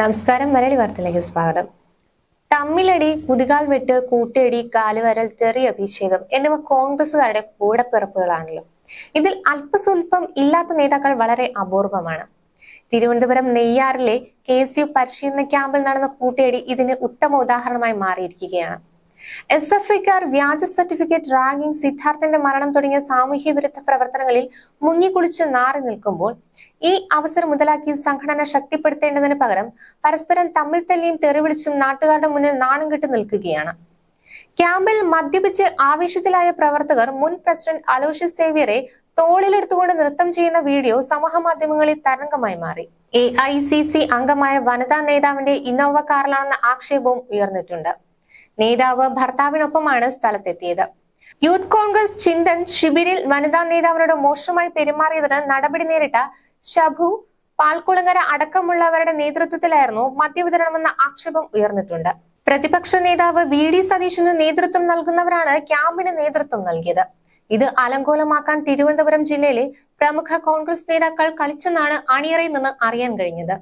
നമസ്കാരം മലയാളി വാർത്തയിലേക്ക് സ്വാഗതം. തമ്മിലടി കുതികാൽ വെട്ട് കൂട്ടിയടി കാലുവരൽ തെറി അഭിഷേകം എന്നിവ കോൺഗ്രസുകാരുടെ കൂടപ്പിറപ്പുകളാണല്ലോ. ഇതിൽ അല്പസ്വല്പം ഇല്ലാത്ത നേതാക്കൾ വളരെ അപൂർവമാണ്. തിരുവനന്തപുരം നെയ്യാറിലെ കെ പരിശീലന ക്യാമ്പിൽ നടന്ന കൂട്ടിയടി ഇതിന് ഉത്തമ ഉദാഹരണമായി മാറിയിരിക്കുകയാണ്. എസ് എഫ് ഐക്കാർ വ്യാജ സർട്ടിഫിക്കറ്റ് റാഗിംഗ് സിദ്ധാർത്ഥന്റെ മരണം തുടങ്ങിയ സാമൂഹ്യ വിരുദ്ധ പ്രവർത്തനങ്ങളിൽ മുങ്ങിക്കുളിച്ച് നാറി നിൽക്കുമ്പോൾ ഈ അവസരം മുതലാക്കി സംഘടന ശക്തിപ്പെടുത്തേണ്ടതിന് പകരം പരസ്പരം തമ്മിൽ തല്ലിയും തെറിവിളിച്ചും നാട്ടുകാരുടെ മുന്നിൽ നാണം കെട്ടി നിൽക്കുകയാണ്. ക്യാമ്പിൽ മദ്യപിച്ച് ആവേശത്തിലായ പ്രവർത്തകർ മുൻ പ്രസിഡന്റ് അലോഷ്യസ് സേവ്യറെ തോളിലെടുത്തുകൊണ്ട് നൃത്തം ചെയ്യുന്ന വീഡിയോ സമൂഹ മാധ്യമങ്ങളിൽ തരംഗമായി മാറി. എ ഐ സി സി അംഗമായ വനിതാ നേതാവിന്റെ ഇന്നോവ കാറിലാണെന്ന ആക്ഷേപവും ഉയർന്നിട്ടുണ്ട്. നേതാവ് ഭർത്താവിനൊപ്പമാണ് സ്ഥലത്തെത്തിയത്. യൂത്ത് കോൺഗ്രസ് ചിന്തൻ ശിബിരിൽ വനിതാ നേതാവിനോട് മോശമായി പെരുമാറിയതിന് നടപടി നേരിട്ട ഷഭു പാൽക്കുളങ്ങര അടക്കമുള്ളവരുടെ നേതൃത്വത്തിലായിരുന്നു മദ്യവിതരണമെന്ന ആക്ഷേപം ഉയർന്നിട്ടുണ്ട്. പ്രതിപക്ഷ നേതാവ് വി ഡി സതീശന് നേതൃത്വം നൽകുന്നവരാണ് ക്യാമ്പിന് നേതൃത്വം നൽകിയത്. ഇത് അലങ്കോലമാക്കാൻ തിരുവനന്തപുരം ജില്ലയിലെ പ്രമുഖ കോൺഗ്രസ് നേതാക്കൾ കളിച്ചെന്നാണ് അണിയറയിൽ നിന്ന് അറിയാൻ കഴിഞ്ഞത്.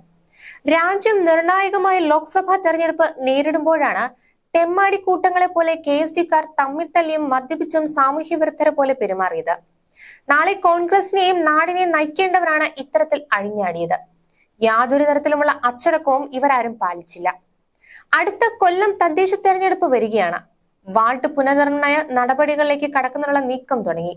രാജ്യം നിർണായകമായ ലോക്സഭാ തെരഞ്ഞെടുപ്പ് നേരിടുമ്പോഴാണ് തെമ്മാടി കൂട്ടങ്ങളെ പോലെ കെ എസ് യുക്കാർ തമ്മിൽ തല്ലിയും മദ്യപിച്ചും സാമൂഹ്യ വിരുദ്ധരെ പോലെ പെരുമാറിയത്. നാളെ കോൺഗ്രസിനെയും നാടിനെയും നയിക്കേണ്ടവരാണ് ഇത്തരത്തിൽ അഴിഞ്ഞാടിയത്. യാതൊരു തരത്തിലുമുള്ള അച്ചടക്കവും ഇവരാരും പാലിച്ചില്ല. അടുത്ത കൊല്ലം തദ്ദേശ തെരഞ്ഞെടുപ്പ് വരികയാണ്. വാർഡ് പുനർനിർണയ നടപടികളിലേക്ക് കടക്കുന്നതിനുള്ള നീക്കം തുടങ്ങി.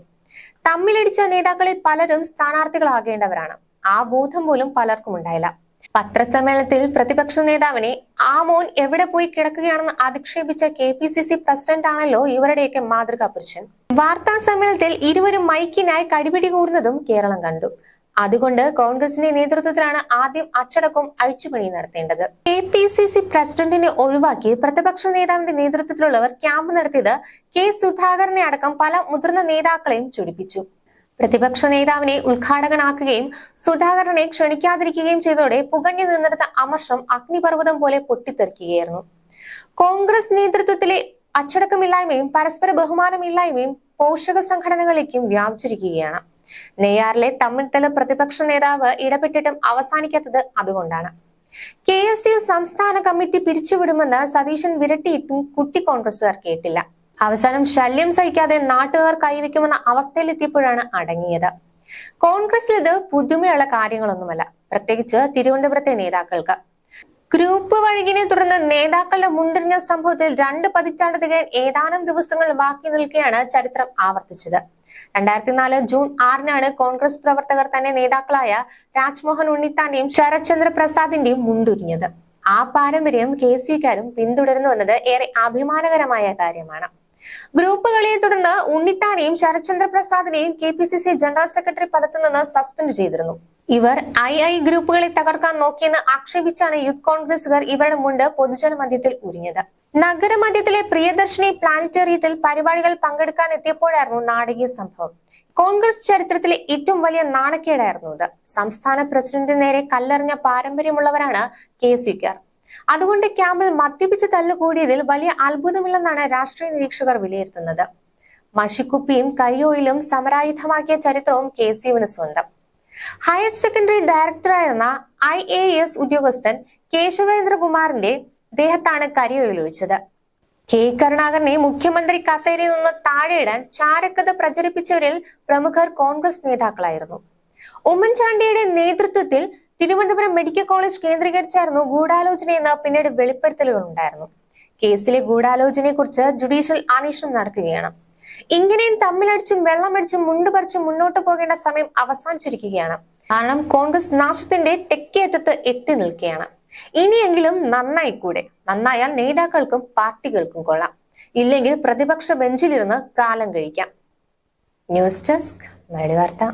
തമ്മിലടിച്ച നേതാക്കളിൽ പലരും സ്ഥാനാർത്ഥികളാകേണ്ടവരാണ്. ആ ബോധം പോലും പലർക്കും ഉണ്ടായില്ല. പത്രസമ്മേളനത്തിൽ പ്രതിപക്ഷ നേതാവിനെ ആ മോൻ എവിടെ പോയി കിടക്കുകയാണെന്ന് അധിക്ഷേപിച്ച K P C C president ആണല്ലോ ഇവരുടെയൊക്കെ മാതൃകാ പുരുഷൻ. വാർത്താ സമ്മേളനത്തിൽ ഇരുവരും മൈക്കിനായി കടിപിടി കൂടുന്നതും കേരളം കണ്ടു. അതുകൊണ്ട് കോൺഗ്രസിന്റെ നേതൃത്വത്തിലാണ് ആദ്യം അച്ചടക്കം അഴിച്ചുപണി നടത്തേണ്ടത്. കെ പി സി സി പ്രസിഡന്റിനെ ഒഴിവാക്കി പ്രതിപക്ഷ നേതാവിന്റെ നേതൃത്വത്തിലുള്ളവർ ക്യാമ്പ് നടത്തിയത് കെ സുധാകരനെ അടക്കം പല മുതിർന്ന നേതാക്കളെയും ചൊടിപ്പിച്ചു. പ്രതിപക്ഷ നേതാവിനെ ഉദ്ഘാടകനാക്കുകയും സുധാകരനെ ക്ഷണിക്കാതിരിക്കുകയും ചെയ്തതോടെ പുകഞ്ഞു നിന്നെടുത്ത അമർഷം അഗ്നിപർവതം പോലെ പൊട്ടിത്തെറിക്കുകയായിരുന്നു. കോൺഗ്രസ് നേതൃത്വത്തിലെ അച്ചടക്കമില്ലായ്മയും പരസ്പര ബഹുമാനമില്ലായ്മയും പോഷക സംഘടനകളിലേക്കും വ്യാപിച്ചിരിക്കുകയാണ്. നെയ്യാറിലെ തമിഴ്തല പ്രതിപക്ഷ നേതാവ് ഇടപെട്ടിട്ടും അവസാനിക്കാത്തത് അതുകൊണ്ടാണ്. കെ എസ് യു സംസ്ഥാന കമ്മിറ്റി പിരിച്ചുവിടുമെന്ന് സതീശൻ വിരട്ടിയിട്ടും കുട്ടി കോൺഗ്രസുകാർ കേട്ടില്ല. അവസാനം ശല്യം സഹിക്കാതെ നാട്ടുകാർ കൈവയ്ക്കുമെന്ന അവസ്ഥയിലെത്തിയപ്പോഴാണ് അടങ്ങിയത്. കോൺഗ്രസിൽ ഇത് പുതുമയുള്ള കാര്യങ്ങളൊന്നുമല്ല. പ്രത്യേകിച്ച് തിരുവനന്തപുരത്തെ നേതാക്കൾക്ക്. ഗ്രൂപ്പ് വഴുകിനെ തുടർന്ന് നേതാക്കളുടെ മുണ്ടിരിഞ്ഞ സംഭവത്തിൽ രണ്ട് പതിറ്റാണ്ട് തികയാൻ ഏതാനും ദിവസങ്ങൾ ബാക്കി നിൽക്കെയാണ് ചരിത്രം ആവർത്തിച്ചത്. രണ്ടായിരത്തി നാല് ജൂൺ ആറിനാണ് കോൺഗ്രസ് പ്രവർത്തകർ തന്നെ നേതാക്കളായ രാജ്മോഹൻ ഉണ്ണിത്താന്റെയും ശരത്ചന്ദ്ര പ്രസാദിന്റെയും മുണ്ടുരിഞ്ഞത് ആ പാരമ്പര്യം കെ സിക്കാരും പിന്തുടരുന്നു എന്നത് ഏറെ അഭിമാനകരമായ കാര്യമാണ്. ഗ്രൂപ്പ് കളിയെ തുടർന്ന് ഉണ്ണിത്താനെയും ശരത്ചന്ദ്ര പ്രസാദിനെയും K P C C general secretary പദത്തിൽ നിന്ന് സസ്പെൻഡ് ചെയ്തിരുന്നു. ഇവർ ഐ ഐ ഗ്രൂപ്പുകളെ തകർക്കാൻ നോക്കിയെന്ന് ആക്ഷേപിച്ചാണ് യൂത്ത് കോൺഗ്രസുകാർ ഇവരുടെ മുണ്ട് പൊതുജന മധ്യത്തിൽ ഉരിഞ്ഞത് നഗരമധ്യത്തിലെ പ്രിയദർശിനി പ്ലാനറ്റോറിയത്തിൽ പരിപാടികൾ പങ്കെടുക്കാൻ എത്തിയപ്പോഴായിരുന്നു നാടകീയ സംഭവം. കോൺഗ്രസ് ചരിത്രത്തിലെ ഏറ്റവും വലിയ നാണക്കേടായിരുന്നു ഇത്. സംസ്ഥാന പ്രസിഡന്റിന് നേരെ കല്ലെറിഞ്ഞ പാരമ്പര്യമുള്ളവരാണ് കെ സിക്കാർ അതുകൊണ്ട് ക്യാമ്പിൽ മദ്യപിച്ച് തല്ലുകൂടിയതിൽ വലിയ അത്ഭുതമില്ലെന്നാണ് രാഷ്ട്രീയ നിരീക്ഷകർ വിലയിരുത്തുന്നത്. മഷിക്കുപ്പിയും കരിയോയിലും സമരായുധമാക്കിയ ചരിത്രവും കെ സി യുവിന് സ്വന്തം. ഹയർ സെക്കൻഡറി ഡയറക്ടറായിരുന്ന ഐ എ എസ് ഉദ്യോഗസ്ഥൻ കേശവേന്ദ്രകുമാറിന്റെ ദേഹത്താണ് കരിയോയിൽ ഒഴിച്ചത്. കെ കരുണാകരനെ മുഖ്യമന്ത്രി കസേരയിൽ നിന്ന് താഴെയിടാൻ ചാരക്കഥ പ്രചരിപ്പിച്ചവരിൽ പ്രമുഖർ കോൺഗ്രസ് നേതാക്കളായിരുന്നു. ഉമ്മൻചാണ്ടിയുടെ നേതൃത്വത്തിൽ തിരുവനന്തപുരം മെഡിക്കൽ കോളേജ് കേന്ദ്രീകരിച്ചായിരുന്നു ഗൂഢാലോചന എന്ന പിന്നീട് വെളിപ്പെടുത്തലുകൾ ഉണ്ടായിരുന്നു. കേസിലെ ഗൂഢാലോചനയെ കുറിച്ച് ജുഡീഷ്യൽ അന്വേഷണം നടക്കുകയാണ്. ഇങ്ങനെയും തമ്മിലടിച്ചും വെള്ളമടിച്ചും മുണ്ടുപറിച്ചും മുന്നോട്ട് പോകേണ്ട സമയം അവസാനിച്ചിരിക്കുകയാണ്. കാരണം കോൺഗ്രസ് നാശത്തിന്റെ തെക്കേറ്റത്ത് എത്തി നിൽക്കുകയാണ്. ഇനിയെങ്കിലും നന്നായി കൂടെ നന്നായാൽ നേതാക്കൾക്കും പാർട്ടികൾക്കും കൊള്ളാം. ഇല്ലെങ്കിൽ പ്രതിപക്ഷ ബെഞ്ചിലിരുന്ന് കാലം കഴിക്കാം. ന്യൂസ് ഡെസ്ക് മരടി വാർത്ത.